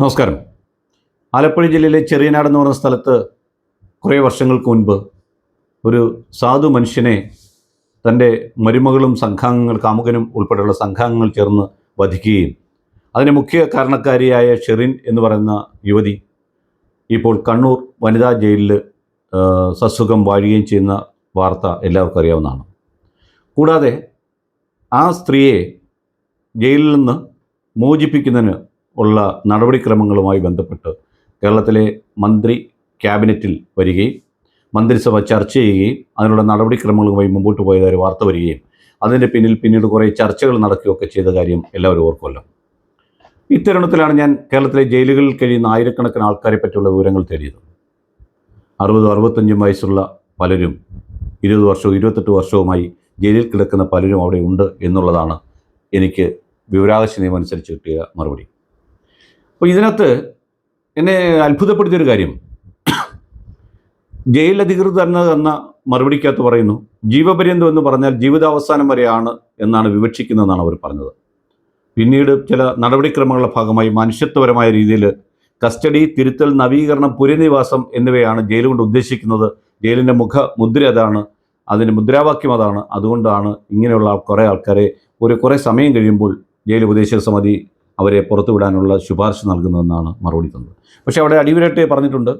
നമസ്കാരം. ആലപ്പുഴ ജില്ലയിലെ ചെറിയനാട് എന്ന് പറയുന്ന സ്ഥലത്ത് കുറേ വർഷങ്ങൾക്ക് മുൻപ് ഒരു സാധു മനുഷ്യനെ തന്റെ മരുമകളും സംഘാംഗങ്ങൾ കാമുകനും ഉൾപ്പെടെയുള്ള സംഘാംഗങ്ങൾ ചേർന്ന് വധിക്കുകയും അതിന് മുഖ്യ കാരണക്കാരിയായ ഷെറിൻ എന്ന് പറയുന്ന യുവതി ഇപ്പോൾ കണ്ണൂർ വനിതാ ജയിലിൽ സസുഖം വാഴുകയും ചെയ്യുന്ന വാർത്ത എല്ലാവർക്കും അറിയാവുന്നതാണ്. കൂടാതെ ആ സ്ത്രീയെ ജയിലിൽ നിന്ന് മോചിപ്പിക്കുന്നതിന് ഉള്ള നടപടിക്രമങ്ങളുമായി ബന്ധപ്പെട്ട് കേരളത്തിലെ മന്ത്രി ക്യാബിനറ്റിൽ വരികയും മന്ത്രിസഭ ചർച്ച ചെയ്യുകയും അതിനുള്ള നടപടിക്രമങ്ങളുമായി മുമ്പോട്ട് പോയതായി വാർത്ത വരികയും അതിന്റെ പിന്നിൽ പിന്നീട് കുറേ ചർച്ചകൾ നടക്കുകയൊക്കെ ചെയ്ത കാര്യം എല്ലാവരും ഓർക്കുമല്ലോ. ഇത്തരുണത്തിലാണ് ഞാൻ കേരളത്തിലെ ജയിലുകളിൽ കഴിയുന്ന ആയിരക്കണക്കിന് ആൾക്കാരെ പറ്റിയുള്ള വിവരങ്ങൾ തേടിയത്. അറുപതും അറുപത്തഞ്ചും വയസ്സുള്ള പലരും ഇരുപത് വർഷവും ഇരുപത്തെട്ട് വർഷവുമായി ജയിലിൽ കിടക്കുന്ന പലരും അവിടെ ഉണ്ട് എന്നുള്ളതാണ് എനിക്ക് വിവരാവകാശ നിയമം അനുസരിച്ച് കിട്ടിയ മറുപടി. അപ്പോൾ ഇതിനകത്ത് എന്നെ അത്ഭുതപ്പെടുത്തിയൊരു കാര്യം. ജയിൽ അധികൃതർ തന്നെ തന്ന മറുപടിക്കകത്ത് പറയുന്നു ജീവപര്യന്തം എന്ന് പറഞ്ഞാൽ ജീവിതാവസാനം വരെയാണ് എന്നാണ് വിവക്ഷിക്കുന്നതെന്നാണ് അവർ പറഞ്ഞത്. പിന്നീട് ചില നടപടിക്രമങ്ങളുടെ ഭാഗമായി മനുഷ്യത്വപരമായ രീതിയിൽ കസ്റ്റഡി തിരുത്തൽ നവീകരണം പുരനിവാസം എന്നിവയാണ് ജയിൽ കൊണ്ട് ഉദ്ദേശിക്കുന്നത്. ജയിലിന്റെ മുഖ മുദ്ര അതാണ് അതിന്റെ മുദ്രാവാക്യം അതാണ്. അതുകൊണ്ടാണ് ഇങ്ങനെയുള്ള കുറേ ആൾക്കാരെ ഒരു കുറേ സമയം കഴിയുമ്പോൾ ജയിൽ ഉപദേശക സമിതി അവരെ പുറത്തു വിടാനുള്ള ശുപാർശ നൽകുന്നതെന്നാണ് മറുപടി തന്നത്. പക്ഷേ അവിടെ അടിവരട്ടെ പറഞ്ഞിട്ടുണ്ട്.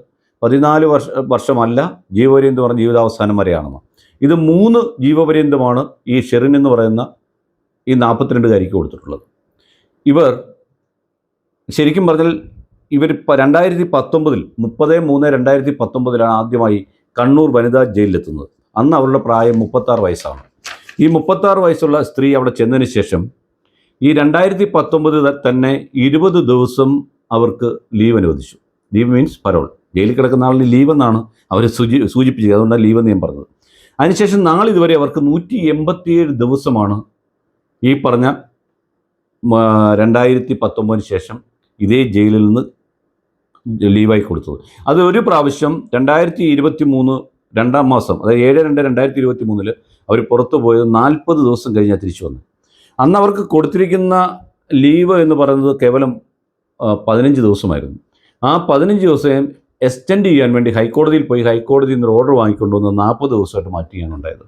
പതിനാല് വർഷ വർഷമല്ല ജീവപര്യന്തം പറഞ്ഞ ജീവിതാവസാനം വരെയാണെന്ന്. ഇത് മൂന്ന് ജീവപര്യന്തമാണ് ഈ ഷെറിൻ എന്ന് പറയുന്ന ഈ നാൽപ്പത്തിരണ്ടുകാരിക്ക് കൊടുത്തിട്ടുള്ളത്. ഇവർ ശരിക്കും പറഞ്ഞാൽ ഇവർ രണ്ടായിരത്തി പത്തൊമ്പതിൽ മുപ്പത് മൂന്ന് രണ്ടായിരത്തി പത്തൊമ്പതിലാണ് ആദ്യമായി കണ്ണൂർ വനിതാ ജയിലിലെത്തുന്നത്. അന്ന് അവരുടെ പ്രായം മുപ്പത്താറ് വയസ്സാണ്. ഈ മുപ്പത്താറ് വയസ്സുള്ള സ്ത്രീ അവിടെ ചെന്നതിന് ശേഷം ഈ രണ്ടായിരത്തി പത്തൊമ്പത് തന്നെ ഇരുപത് ദിവസം അവർക്ക് ലീവ് അനുവദിച്ചു. ലീവ് മീൻസ് പരോൾ ജയിലിൽ കിടക്കുന്ന ആളിന് ലീവ് എന്നാണ് അവർ സൂചി സൂചിപ്പിച്ചത്. അതുകൊണ്ടാണ് ലീവ് എന്ന് ഞാൻ പറഞ്ഞത്. അതിനുശേഷം നാളെ ഇതുവരെ അവർക്ക് നൂറ്റി എൺപത്തിയേഴ് ദിവസമാണ് ഈ പറഞ്ഞ രണ്ടായിരത്തി പത്തൊമ്പതിന് ശേഷം ഇതേ ജയിലിൽ നിന്ന് ലീവായി കൊടുത്തത്. അത് ഒരു പ്രാവശ്യം രണ്ടായിരത്തി ഇരുപത്തി മൂന്ന് രണ്ടാം മാസം അതായത് ഏഴ് രണ്ട് രണ്ടായിരത്തി ഇരുപത്തി മൂന്നിൽ അവർ പുറത്തു പോയത് നാൽപ്പത് ദിവസം കഴിഞ്ഞാൽ തിരിച്ചു വന്നു അന്ന് അവർക്ക് കൊടുത്തിരിക്കുന്ന ലീവ് എന്ന് പറയുന്നത് കേവലം പതിനഞ്ച് ദിവസമായിരുന്നു. ആ പതിനഞ്ച് ദിവസം എക്സ്റ്റെൻഡ് ചെയ്യാൻ വേണ്ടി ഹൈക്കോടതിയിൽ പോയി ഹൈക്കോടതിയിൽ നിന്ന് ഓർഡർ വാങ്ങിക്കൊണ്ടുവന്ന് നാൽപ്പത് ദിവസമായിട്ട് മാറ്റിയാണ് ഉണ്ടായത്.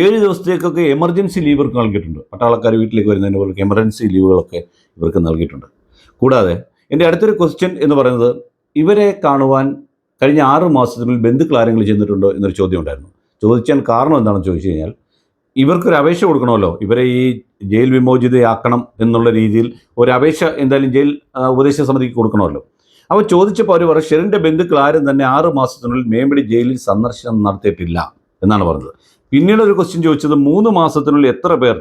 ഏഴ് ദിവസത്തേക്കൊക്കെ എമർജൻസി ലീവ് ഇവർക്ക് നൽകിയിട്ടുണ്ട്. പട്ടാളക്കാർ വീട്ടിലേക്ക് വരുന്നതിന് ഇവർക്ക് എമർജൻസി ലീവുകളൊക്കെ ഇവർക്ക് നൽകിയിട്ടുണ്ട്. കൂടാതെ എന്റെ അടുത്തൊരു ക്വസ്റ്റ്യൻ എന്ന് പറയുന്നത് ഇവരെ കാണുവാൻ കഴിഞ്ഞ ആറ് മാസത്തിനുള്ളിൽ ബന്ധുക്കൾ ആരെങ്കിലും ചെന്നിട്ടുണ്ടോ എന്നൊരു ചോദ്യം ഉണ്ടായിരുന്നു. ചോദിച്ചാൽ കാരണം എന്താണെന്ന് ചോദിച്ചു കഴിഞ്ഞാൽ ഇവർക്കൊരു അപേക്ഷ കൊടുക്കണമല്ലോ. ഇവരെ ഈ ജയിൽ വിമോചിതയാക്കണം എന്നുള്ള രീതിയിൽ ഒരു അപേക്ഷ എന്തായാലും ജയിൽ ഉപദേശ സമിതിക്ക് കൊടുക്കണമല്ലോ. അപ്പോൾ ചോദിച്ചപ്പോൾ അവർ പറഞ്ഞു ഷെറിന്റെ ബന്ധുക്കൾ ആരും തന്നെ ആറ് മാസത്തിനുള്ളിൽ മേമ്പടി ജയിലിൽ സന്ദർശനം നടത്തിയിട്ടില്ല എന്നാണ് പറഞ്ഞത്. പിന്നീട് ഒരു ക്വസ്റ്റ്യൻ ചോദിച്ചത് മൂന്ന് മാസത്തിനുള്ളിൽ എത്ര പേർ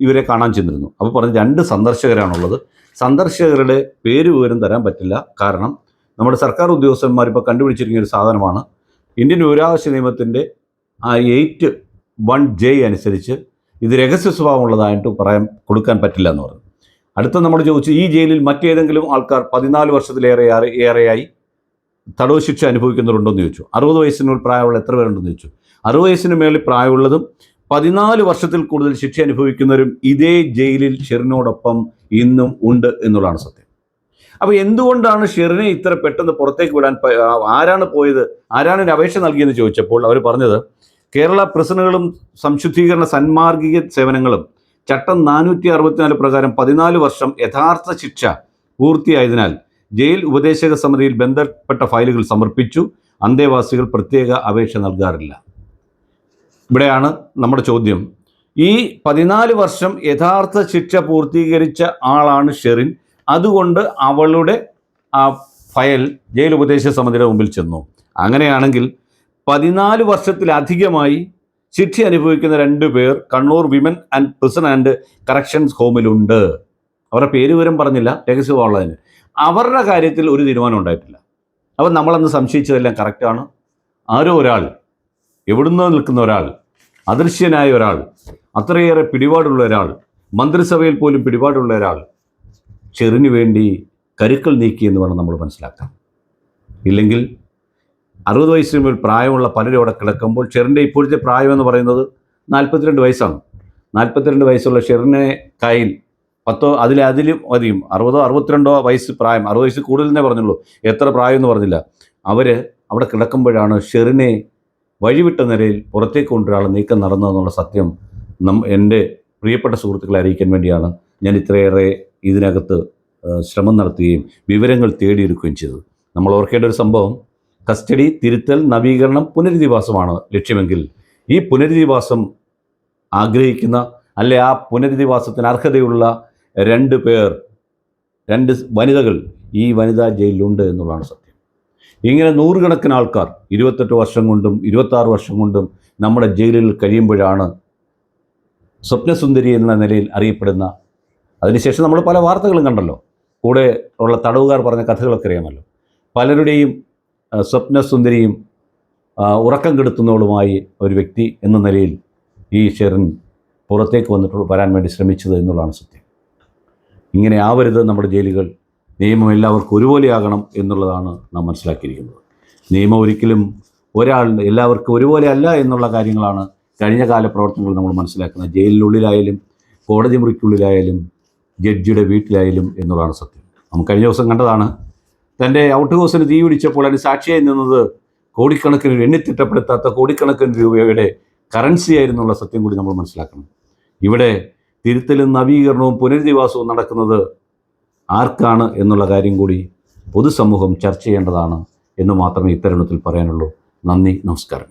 ഇവരെ കാണാൻ ചെന്നിരുന്നു? അപ്പോൾ പറഞ്ഞ് രണ്ട് സന്ദർശകരാണുള്ളത്. സന്ദർശകരുടെ പേര് വിവരം തരാൻ പറ്റില്ല. കാരണം നമ്മുടെ സർക്കാർ ഉദ്യോഗസ്ഥന്മാർ ഇപ്പോൾ കണ്ടുപിടിച്ചിരിക്കുന്ന ഒരു സാധനമാണ്. ഇന്ത്യൻ വിവരാവകാശ നിയമത്തിന്റെ ആ എയ്റ്റ് വൺ ജെ അനുസരിച്ച് ഇത് രഹസ്യ സ്വഭാവമുള്ളതായിട്ട് പറയാൻ കൊടുക്കാൻ പറ്റില്ല എന്ന് പറഞ്ഞു. അടുത്ത നമ്മൾ ചോദിച്ചു ഈ ജയിലിൽ മറ്റേതെങ്കിലും ആൾക്കാർ പതിനാല് വർഷത്തിലേറെ ഏറെയായി തടവ് ശിക്ഷ അനുഭവിക്കുന്നവരുണ്ടോ എന്ന് ചോദിച്ചു. അറുപത് വയസ്സിന് പ്രായമുള്ള എത്ര പേരുണ്ടെന്ന് ചോദിച്ചു. അറുപത് വയസ്സിന് മേളിൽ പ്രായമുള്ളതും പതിനാല് വർഷത്തിൽ കൂടുതൽ ശിക്ഷ അനുഭവിക്കുന്നവരും ഇതേ ജയിലിൽ ഷെറിനോടൊപ്പം ഇന്നും ഉണ്ട് എന്നുള്ളതാണ് സത്യം. അപ്പോൾ എന്തുകൊണ്ടാണ് ഷെറിനെ ഇത്ര പെട്ടെന്ന് പുറത്തേക്ക് വിടാൻ ആരാണ് പോയത്? ആരാണ് അപേക്ഷ നൽകിയെന്ന് ചോദിച്ചപ്പോൾ അവർ പറഞ്ഞത് കേരള പ്രസനുകളും സംശുദ്ധീകരണ സന്മാർഗിക സേവനങ്ങളും ചട്ടം നാനൂറ്റി അറുപത്തിനാല് പ്രകാരം പതിനാല് വർഷം യഥാർത്ഥ ശിക്ഷ പൂർത്തിയായതിനാൽ ജയിൽ ഉപദേശക സമിതിയിൽ ബന്ധപ്പെട്ട ഫയലുകൾ സമർപ്പിച്ചു. അന്തേവാസികൾ പ്രത്യേക അപേക്ഷ നൽകാറില്ല. ഇവിടെയാണ് നമ്മുടെ ചോദ്യം. ഈ പതിനാല് വർഷം യഥാർത്ഥ ശിക്ഷ പൂർത്തീകരിച്ച ആളാണ് ഷെറിൻ. അതുകൊണ്ട് അവളുടെ ആ ഫയൽ ജയിൽ ഉപദേശക സമിതിയുടെ മുമ്പിൽ ചെന്നു. അങ്ങനെയാണെങ്കിൽ പതിനാല് വർഷത്തിലധികമായി ശിക്ഷ അനുഭവിക്കുന്ന രണ്ട് പേർ Kannur women and prison and corrections ഹോമിലുണ്ട്. അവരുടെ പേര് വിവരം പറഞ്ഞില്ല രഹസ്യമുള്ളതിന്. അവരുടെ കാര്യത്തിൽ ഒരു തീരുമാനം ഉണ്ടായിട്ടില്ല. അപ്പം നമ്മളന്ന് സംശയിച്ചതെല്ലാം കറക്റ്റാണ് ആരോ ഒരാൾ എവിടുന്നോ നിൽക്കുന്ന ഒരാൾ അദൃശ്യനായ ഒരാൾ അത്രയേറെ പിടിപാടുള്ള ഒരാൾ മന്ത്രിസഭയിൽ പോലും പിടിപാടുള്ള ഒരാൾ ചെറിന് വേണ്ടി കരുക്കൾ നീക്കി എന്ന് വേണം നമ്മൾ മനസ്സിലാക്കാം ഇല്ലെങ്കിൽ അറുപത് വയസ്സിന് മേൽ പ്രായമുള്ള പലരും അവിടെ കിടക്കുമ്പോൾ ഷെറിന്റെ ഇപ്പോഴത്തെ പ്രായം എന്ന് പറയുന്നത് നാൽപ്പത്തിരണ്ട് വയസ്സാണ്. നാൽപ്പത്തിരണ്ട് വയസ്സുള്ള ഷെറിനെ കയ്യിൽ പത്തോ അതിൽ അതിലും അധികം അറുപതോ അറുപത്തിരണ്ടോ വയസ്സ് പ്രായം അറുപത് വയസ്സ് കൂടുതലെന്നേ പറഞ്ഞുള്ളൂ. എത്ര പ്രായം എന്ന് പറഞ്ഞില്ല. അവർ അവിടെ കിടക്കുമ്പോഴാണ് ഷെറിനെ വഴിവിട്ട നിലയിൽ പുറത്തേക്ക് കൊണ്ടൊരാൾ നീക്കം നടന്നതെന്നുള്ള സത്യം നം എന്റെ പ്രിയപ്പെട്ട സുഹൃത്തുക്കളെ അറിയിക്കാൻ വേണ്ടിയാണ് ഞാൻ ഇത്രയേറെ ഇതിനകത്ത് ശ്രമം നടത്തുകയും വിവരങ്ങൾ തേടിയെടുക്കുകയും ചെയ്തത്. നമ്മൾ ഓർക്കേണ്ട ഒരു സംഭവം കസ്റ്റഡി തിരുത്തൽ നവീകരണം പുനരധിവാസമാണ് ലക്ഷ്യമെങ്കിൽ ഈ പുനരധിവാസം ആഗ്രഹിക്കുന്ന അല്ലെ ആ പുനരധിവാസത്തിന് അർഹതയുള്ള രണ്ട് പേർ രണ്ട് വനിതകൾ ഈ വനിതാ ജയിലിലുണ്ട് എന്നുള്ളതാണ് സത്യം. ഇങ്ങനെ നൂറുകണക്കിന് ആൾക്കാർ ഇരുപത്തെട്ട് വർഷം കൊണ്ടും ഇരുപത്താറ് വർഷം കൊണ്ടും നമ്മുടെ ജയിലിൽ കഴിയുമ്പോഴാണ് സ്വപ്നസുന്ദരി എന്ന നിലയിൽ അറിയപ്പെടുന്ന അതിനുശേഷം നമ്മൾ പല വാർത്തകളും കണ്ടല്ലോ. കൂടെ ഉള്ള തടവുകാർ പറഞ്ഞ കഥകളൊക്കെ അറിയാമല്ലോ. പലരുടെയും സ്വപ്നസുന്ദരിയും ഉറക്കം കെടുത്തുന്നവളുമായി ഒരു വ്യക്തി എന്ന നിലയിൽ ഈ ഷെറിൻ പുറത്തേക്ക് വന്നിട്ട് വരാൻ വേണ്ടി ശ്രമിച്ചത് എന്നുള്ളതാണ് സത്യം. ഇങ്ങനെ ആവരുത് നമ്മുടെ ജയിലുകൾ. നിയമം എല്ലാവർക്കും ഒരുപോലെയാകണം എന്നുള്ളതാണ് നാം മനസ്സിലാക്കിയിരിക്കുന്നത്. നിയമം ഒരിക്കലും ഒരാൾ എല്ലാവർക്കും ഒരുപോലെ അല്ല എന്നുള്ള കാര്യങ്ങളാണ് കഴിഞ്ഞ കാല പ്രവർത്തനങ്ങൾ നമ്മൾ മനസ്സിലാക്കുന്നത്. ജയിലിനുള്ളിലായാലും കോടതി മുറിക്കുള്ളിലായാലും ജഡ്ജിയുടെ വീട്ടിലായാലും എന്നുള്ളതാണ് സത്യം. നമുക്ക് കഴിഞ്ഞ ദിവസം കണ്ടതാണ് തന്റെ ഔട്ട് ഹൗസിന് തീ പിടിച്ചപ്പോൾ അതിന് സാക്ഷിയായി നിന്നത് കോടിക്കണക്കിന് എണ്ണിത്തിട്ടപ്പെടുത്താത്ത കോടിക്കണക്കിന് രൂപയുടെ കറൻസി ആയിരുന്നുള്ള സത്യം കൂടി നമ്മൾ മനസ്സിലാക്കണം. ഇവിടെ തിരുത്തലും നവീകരണവും പുനരധിവാസവും നടക്കുന്നത് ആർക്കാണ് എന്നുള്ള കാര്യം കൂടി പൊതുസമൂഹം ചർച്ച ചെയ്യേണ്ടതാണ് എന്ന് മാത്രമേ ഇത്തരുണത്തിൽ പറയാനുള്ളൂ. നന്ദി നമസ്കാരം.